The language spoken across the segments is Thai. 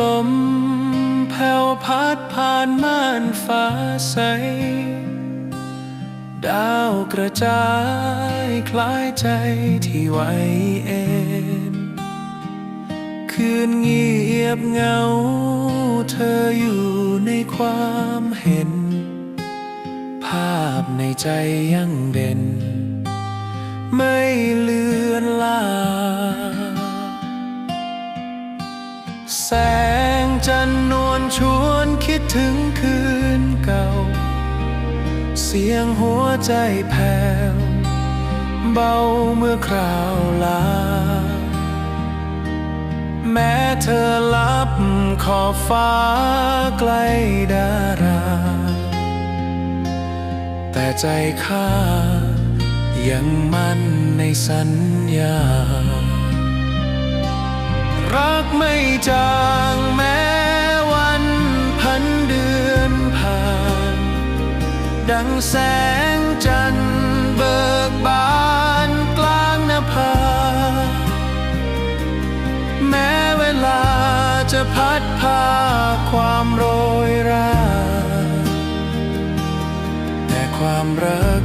ลมแผ่วพัดผ่านม่านฟ้าใส ดาวกระจายคล้ายใจที่ไว้เอ็นคืนเงียบเงา เธออยู่ในความเห็นาพในใจยังเด่น ไม่เลือนลางแสงจันทร์นวลชวนคิดถึงคืนเก่า เสียงหัวใจแผ่วเบาเมื่อคราวลา แม้เธอลับขอบฟ้าไกลดารา แต่ใจข้ายังมั่นในสัญญา รักไม่จางแม้วันพันเดือนผ่าน ดังแสงจันทร์เบิกบานกลางนภา แม้เวลาจะพัดพาความโรยรา ความรัก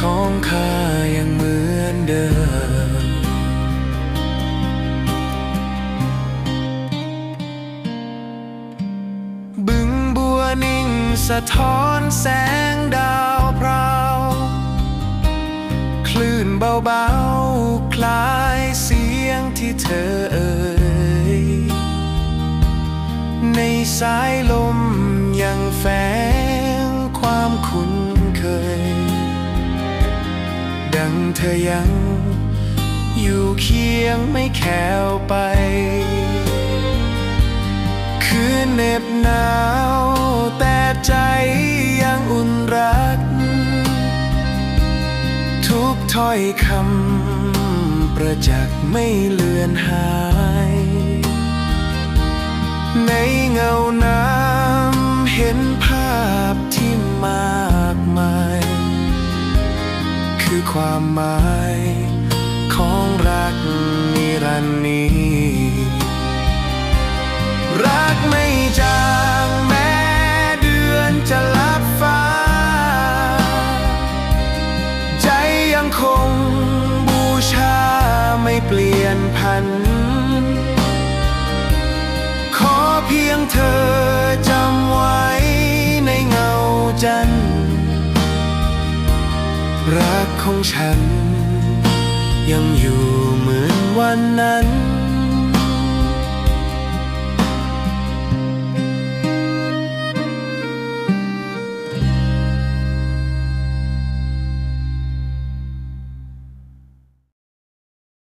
ของข้ายังเหมือนเดิม บึงบัวนิ่งสะท้อนแสงดาวพราวคลื่นเบาๆ คล้ายเสียงที่เธอเอ่ยในสายลม ธอยัง อยู่เคียงไม่แควไป คืนเหน็บหนาว แต่ใจยังอุ่นรัก ทุกถ้อยคำประจักษ์ไม่เลือนหาย ในเงาน้ำเห็นภาพที่มา คือความหมาย ของรักนิรันดร์นี้ รักไม่จางแม้เดือนจะลับฟ้า ใจยังคงบูชาไม่เปลี่ยนพัน ขอเพียงเธอ รักของฉัน ยังอยู่เหมือนวันนั้น